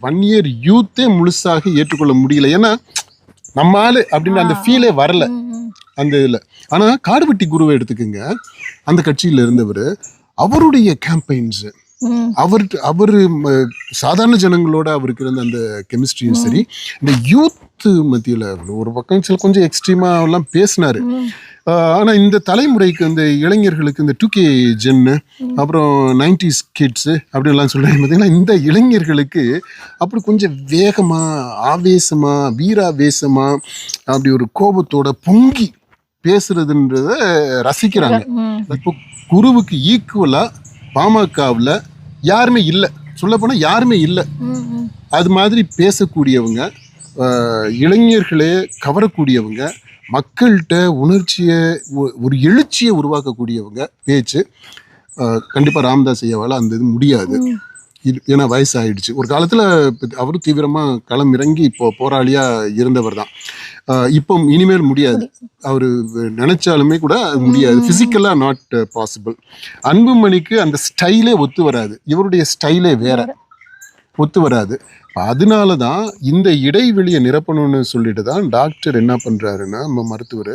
One year யூத்தே முழுசாக ஏற்றுக்கொள்ள முடியல. ஏன்னா நம்ம ஆளு அப்படின்னு அந்த ஃபீலே வரல. அந்த இதில். ஆனால் காடுவெட்டி குருவை எடுத்துக்கோங்க. அந்த கட்சியில் இருந்தவர் அவருடைய கேம்பெயின்ஸு. அவர் அவர் சாதாரண ஜனங்களோட அவருக்கு இருந்த அந்த கெமிஸ்ட்ரியும் சரி இந்த யூத் மத்தியில் ஒரு பக்கம் சில கொஞ்சம் எக்ஸ்ட்ரீமாக எல்லாம் பேசினாரு. ஆனால் இந்த தலைமுறைக்கு இந்த இளைஞர்களுக்கு இந்த டூ கே ஜென்னு அப்புறம் நைன்டிஸ் கிட்ஸு அப்படிலாம் சொல்கிறாங்க பார்த்தீங்கன்னா இந்த இளைஞர்களுக்கு அப்படி கொஞ்சம் வேகமாக ஆவேசமாக வீராவேசமாக அப்படி ஒரு கோபத்தோட பொங்கி பேசுறதுன்றத ரசிக்கிறாங்க. இப்போ குருவுக்கு ஈக்குவலா பாமகவில் யாருமே இல்லை சொல்லப்போனால் யாருமே இல்லை. அது மாதிரி பேசக்கூடியவங்க இளைஞர்களே கவரக்கூடியவங்க மக்கள்கிட்ட உணர்ச்சியை ஒரு எழுச்சியை உருவாக்கக்கூடியவங்க பேச்சு கண்டிப்பாக ராமதாஸ் ஐயாவால் அந்த இது முடியாது. இது ஏன்னா வயசாயிடுச்சு. ஒரு காலத்தில் அவரும் தீவிரமாக களம் இறங்கி இப்போ போராளியாக இருந்தவர் தான். இப்போ இனிமேல் முடியாது. அவர் நினைச்சாலுமே கூட முடியாது. ஃபிசிக்கலாக நாட் பாசிபிள் அன்புமணிக்கு அந்த ஸ்டைலே ஒத்து வராது. இவருடைய ஸ்டைலே வேற. ஒத்து வராது. அதனால தான் இந்த இடைவெளியை நிரப்பணும்னு சொல்லிட்டு தான் டாக்டர் என்ன பண்ணுறாருன்னா நம்ம மருத்துவர்